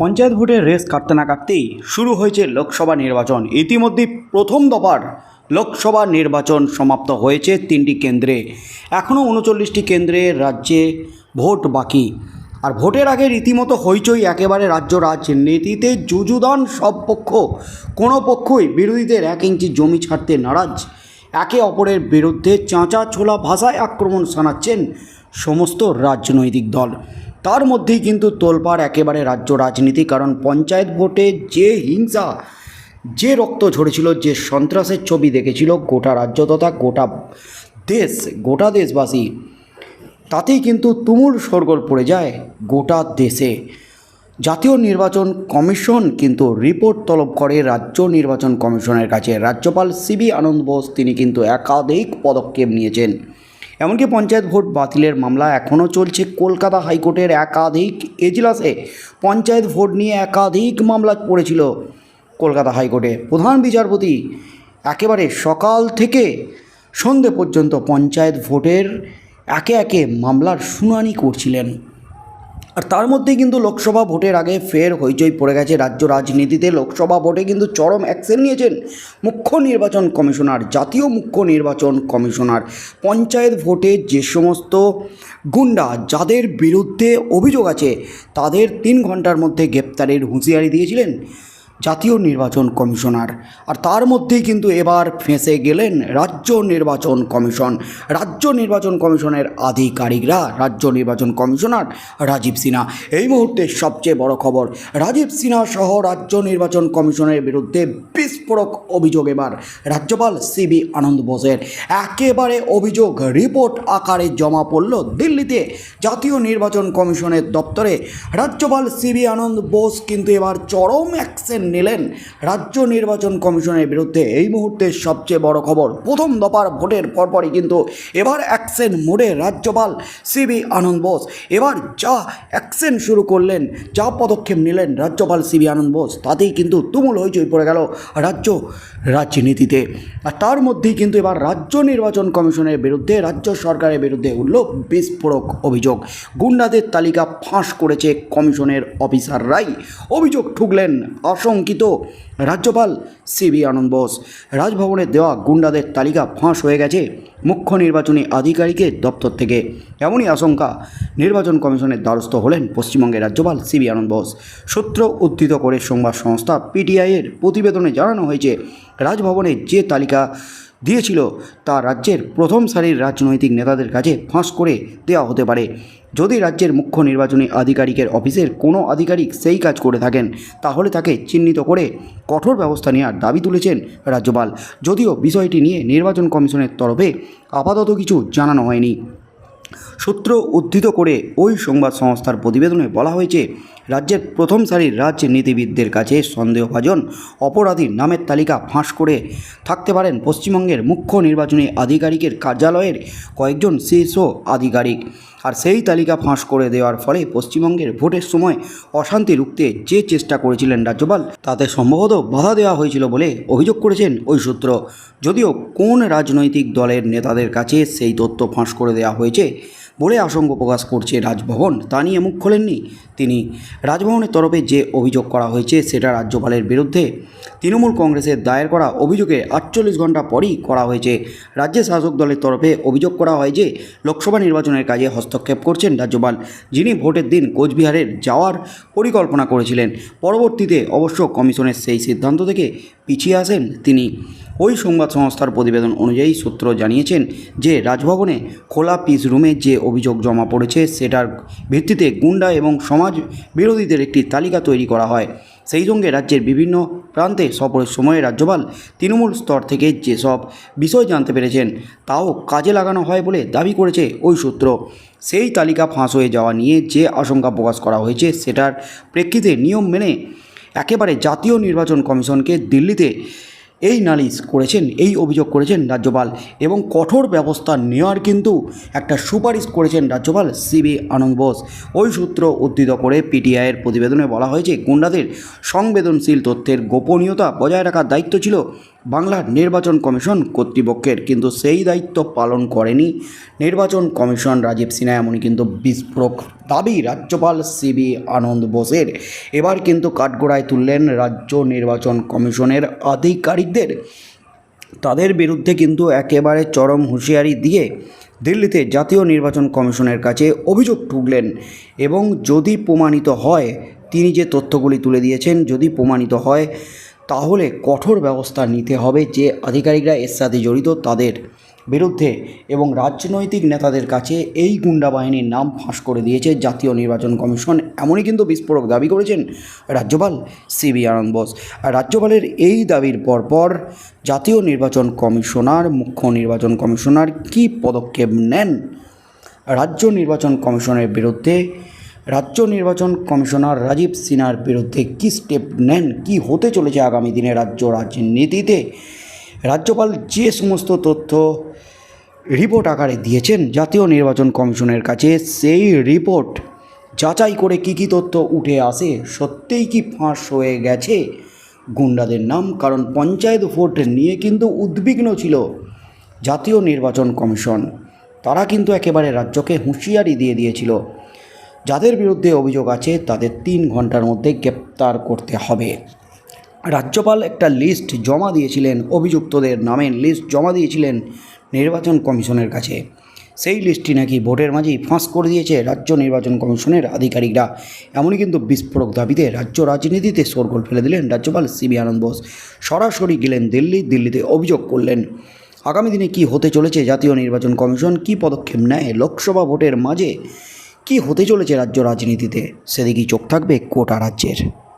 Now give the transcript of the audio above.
পঞ্চায়েত ভোটের রেস কাটতে না কাটতেই শুরু হয়েছে লোকসভা নির্বাচন। ইতিমধ্যেই প্রথম দফার লোকসভা নির্বাচন সমাপ্ত হয়েছে তিনটি কেন্দ্রে। এখনও উনচল্লিশটি কেন্দ্রে রাজ্যে ভোট বাকি। আর ভোটের আগে রীতিমতো হইচই একেবারে রাজ্য রাজনীতিতে যুযুদান সব পক্ষ, কোনো পক্ষই বিরোধীদের এক ইঞ্চি জমি ছাড়তে নারাজ। একে অপরের বিরুদ্ধে চাঁচা ছোলা ভাষায় আক্রমণ শানাচ্ছেন সমস্ত রাজনৈতিক দল। তার মধ্যেই কিন্তু তোলপাড় একেবারে রাজ্য রাজনীতি, কারণ পঞ্চায়েত ভোটে যে হিংসা, যে রক্ত ঝরেছিল, যে সন্ত্রাসের ছবি দেখেছিল গোটা রাজ্য তথা গোটা দেশ, গোটা দেশবাসী, তাতেই কিন্তু তুমুল শোরগোল পড়ে যায় গোটা দেশে। জাতীয় নির্বাচন কমিশন কিন্তু রিপোর্ট তলব করে রাজ্য নির্বাচন কমিশনের কাছে। রাজ্যপাল সিবি আনন্দ বোস, তিনি কিন্তু একাধিক পদক্ষেপ নিয়েছেন। এমনকি পঞ্চায়েত ভোট বাতিলের মামলা এখনও চলছে। কলকাতা হাইকোর্টের একাধিক এজলাসে পঞ্চায়েত ভোট নিয়ে একাধিক মামলা পড়েছিল কলকাতা হাইকোর্টে। প্রধান বিচারপতি একেবারে সকাল থেকে সন্ধে পর্যন্ত পঞ্চায়েত ভোটের একে একে মামলার শুনানি করছিলেন। আর তার মধ্যেই কিন্তু লোকসভা ভোটের আগে ফের হইচই পড়ে গেছে রাজ্য রাজনীতিতে। লোকসভা ভোটে কিন্তু চরম অ্যাকশন নিয়েছেন মুখ্য নির্বাচন কমিশনার, জাতীয় মুখ্য নির্বাচন কমিশনার। পঞ্চায়েত ভোটে যে সমস্ত গুন্ডা যাদের বিরুদ্ধে অভিযোগ আছে, তাদের তিন ঘণ্টার মধ্যে গ্রেপ্তারের হুঁশিয়ারি দিয়েছিলেন জাতীয় নির্বাচন কমিশনার। আর তার মধ্যেই কিন্তু এবার ফেঁসে গেলেন রাজ্য নির্বাচন কমিশন। রাজ্য নির্বাচন কমিশনের আধিকারিকরা, রাজ্য নির্বাচন কমিশনার রাজীব সিনহা। এই মুহূর্তে সবচেয়ে বড় খবর, রাজীব সিনহা সহ রাজ্য নির্বাচন কমিশনের বিরুদ্ধে বিস্ফোরক অভিযোগ এবার রাজ্যপাল সিবি আনন্দ বোসের। একেবারে অভিযোগ রিপোর্ট আকারে জমা পড়ল দিল্লিতে জাতীয় নির্বাচন কমিশনের দপ্তরে। রাজ্যপাল সিবি আনন্দ বোস কিন্তু এবার চরম অ্যাকশন নিলেন রাজ্য নির্বাচন কমিশনের বিরুদ্ধে। এই মুহূর্তে সবচেয়ে বড় খবর, প্রথম দফার ভোটের পরপরই কিন্তু এবার অ্যাকশন মোডে রাজ্যপাল সিবি আনন্দ বোস। এবার যা অ্যাকশন শুরু করলেন, যা পদক্ষেপ নিলেন রাজ্যপাল সিবি আনন্দ বোস, তাতেই কিন্তু তুমুল হইচই পড়ে গেল রাজ্য রাজনীতিতে। আর তার মধ্যেই কিন্তু এবার রাজ্য নির্বাচন কমিশনের বিরুদ্ধে, রাজ্য সরকারের বিরুদ্ধে উঠল বিস্ফোরক অভিযোগ। গুন্ডাদের তালিকা ফাঁস করেছে কমিশনের অফিসাররাই। অভিযোগ ঠুকলেন আশঙ্কিত রাজ্যপাল সিবি আনন্দ বোস। রাজভবনে দেওয়া গুন্ডাদের তালিকা ফাঁস হয়ে গেছে মুখ্য নির্বাচনী আধিকারিকের দপ্তর থেকে। এমনই আশঙ্কা নির্বাচন কমিশনের দ্বারস্থ হলেন পশ্চিমবঙ্গের রাজ্যপাল সিবি আনন্দ বোস। সূত্র উদ্ধৃত করে সংবাদ সংস্থা পিটিআইয়ের প্রতিবেদনে জানানো হয়েছে, রাজভবনে যে তালিকা দিয়েছিল। তা রাজ্যের প্রথম সারির রাজনৈতিক নেতাদের কাছে ফাঁস করে দেওয়া হতে পারে। যদি রাজ্যের মুখ্য নির্বাচনী আধিকারিকের অফিসের কোনো আধিকারিক সেই কাজ করে থাকেন, তাহলে তাকে চিহ্নিত করে কঠোর ব্যবস্থা নেওয়ার দাবি তুলেছেন রাজ্যপাল। যদিও বিষয়টি নিয়ে নির্বাচন কমিশনের তরফে আপাতত কিছু জানানো হয়নি। সূত্র উদ্ধৃত করে ওই সংবাদ সংস্থার প্রতিবেদনে বলা হয়েছে, রাজ্যের প্রথম সারির রাজনীতিবিদদের কাছে সন্দেহভাজন অপরাধীর নামের তালিকা ফাঁস করে থাকতে পারেন পশ্চিমবঙ্গের মুখ্য নির্বাচনী আধিকারিকের কার্যালয়ের কয়েকজন শীর্ষ আধিকারিক। আর সেই তালিকা ফাঁস করে দেওয়ার ফলে পশ্চিমবঙ্গের ভোটের সময় অশান্তি রুখতে যে চেষ্টা করেছিলেন রাজ্যপাল, তাতে সম্ভবত বাধা দেওয়া হয়েছিল বলে অভিযোগ করেছেন ওই সূত্র। যদিও কোন রাজনৈতিক দলের নেতাদের কাছে সেই তথ্য ফাঁস করে দেওয়া হয়েছে বলে আশঙ্কা প্রকাশ করছে রাজভবন। তা নিয়ে মুখ খোলেননি তিনি রাজভবনের তরফে যে অভিযোগ করা হয়েছে সেটা রাজ্যপালের বিরুদ্ধে তৃণমূল কংগ্রেসের দায়ের করা অভিযোগে আটচল্লিশ ঘণ্টা পরই করা হয়েছে। রাজ্যের শাসক দলের তরফে অভিযোগ করা হয় যে লোকসভা নির্বাচনের কাজে হস্তক্ষেপ করছেন রাজ্যপাল, যিনি ভোটের দিন কোচবিহারের যাওয়ার পরিকল্পনা করেছিলেন। পরবর্তীতে অবশ্য কমিশনের সেই সিদ্ধান্ত থেকে পিছিয়ে আসেন তিনি। ওই সংবাদ সংস্থার প্রতিবেদন অনুযায়ী সূত্র জানিয়েছেন যে রাজভবনে খোলা পিস রুমে যে অভিযোগ জমা পড়েছে সেটার ভিত্তিতে গুন্ডা এবং সমাজ বিরোধীদের একটি তালিকা তৈরি করা হয়। সেই সঙ্গে রাজ্যের বিভিন্ন প্রান্তে সফরের সময়ে রাজ্যপাল তৃণমূল স্তর থেকে যেসব বিষয় জানতে পেরেছেন, তাও কাজে লাগানো হয় বলে দাবি করেছে ওই সূত্র। সেই তালিকা ফাঁস হয়ে যাওয়া নিয়ে যে আশঙ্কা প্রকাশ করা হয়েছে, সেটার প্রেক্ষিতে নিয়ম মেনে একেবারে জাতীয় নির্বাচন কমিশনকে দিল্লিতে এই নালিশ করেছেন, এই অভিযোগ করেছেন রাজ্যপাল এবং কঠোর ব্যবস্থা নেওয়ার কিন্তু একটা সুপারিশ করেছেন রাজ্যপাল সিবি আনন্দ বোস। ওই সূত্র উদ্ধৃত করে পিটিআইয়ের প্রতিবেদনে বলা হয়েছে, গুন্ডাদের সংবেদনশীল তথ্যের গোপনীয়তা বজায় রাখার দায়িত্ব ছিল বাংলার নির্বাচন কমিশন কর্তৃপক্ষের, কিন্তু সেই দায়িত্ব পালন করেনি নির্বাচন কমিশন রাজীব সিনহা, এমনই কিন্তু বিস্ফোরক দাবি রাজ্যপাল সিবি আনন্দ বোসের। এবার কিন্তু কাঠগোড়ায় তুললেন রাজ্য নির্বাচন কমিশনের আধিকারিকদের তাদের বিরুদ্ধে কিন্তু একেবারে চরম হুঁশিয়ারি দিয়ে দিল্লিতে জাতীয় নির্বাচন কমিশনের কাছে অভিযোগ ঠুকলেন এবং যদি প্রমাণিত হয়, তিনি যে তথ্যগুলি তুলে দিয়েছেন যদি প্রমাণিত হয়, তাহলে কঠোর ব্যবস্থা নিতে হবে যে আধিকারিকরা এর সাথে জড়িত তাদের। বিরুদ্ধে এবং রাজনৈতিক নেতাদের কাছে এই গুন্ডা বাহিনীর নাম ফাঁস করে দিয়েছে জাতীয় নির্বাচন কমিশন। এমনই কিন্তু বিস্ফোরক দাবি করেছেন রাজ্যপাল সিবি আনন্দ বোস। আর রাজ্যপালের এই দাবির পরপর জাতীয় নির্বাচন কমিশনার, মুখ্য নির্বাচন কমিশনার কী পদক্ষেপ নেন? রাজ্য নির্বাচন কমিশনের বিরুদ্ধে, রাজ্য নির্বাচন কমিশনার রাজীব সিনহার বিরুদ্ধে কী স্টেপ নেন? কি হতে চলেছে আগামী দিনে রাজ্য রাজনীতিতে? রাজ্যপাল যে সমস্ত তথ্য রিপোর্ট আকারে দিয়েছেন জাতীয় নির্বাচন কমিশনের কাছে। সেই রিপোর্ট যাচাই করে কী কী তথ্য উঠে আসে সত্যিই কি ফাঁস হয়ে গেছে? গুন্ডাদের নাম, কারণ পঞ্চায়েত ভোট নিয়ে কিন্তু উদ্বিগ্ন ছিল জাতীয় নির্বাচন কমিশন। তারা কিন্তু একেবারে রাজ্যকে হুঁশিয়ারি দিয়ে দিয়েছিল। যাদের বিরুদ্ধে অভিযোগ আছে, তাদের তিন ঘণ্টার মধ্যে গ্রেপ্তার করতে হবে। রাজ্যপাল একটা লিস্ট জমা দিয়েছিলেন, অভিযুক্তদের নামের লিস্ট জমা দিয়েছিলেন নির্বাচন কমিশনের কাছে। সেই লিস্টটি নাকি ভোটের মাঝেই ফাঁস করে দিয়েছে রাজ্য নির্বাচন কমিশনের আধিকারিকরা। এমনই কিন্তু বিস্ফোরক দাবিতে রাজ্য রাজনীতিতে শোরগোল ফেলে দিলেন রাজ্যপাল সিবি আনন্দ বোস। সরাসরি গেলেন দিল্লি, দিল্লিতে অভিযোগ করলেন। আগামী দিনে কি হতে চলেছে জাতীয় নির্বাচন কমিশন? কি পদক্ষেপ নেয়? লোকসভা ভোটের মাঝে কি হতে চলেছে রাজ্য রাজনীতিতে? সেদিকেই চোখ থাকবে কোটা রাজ্যের।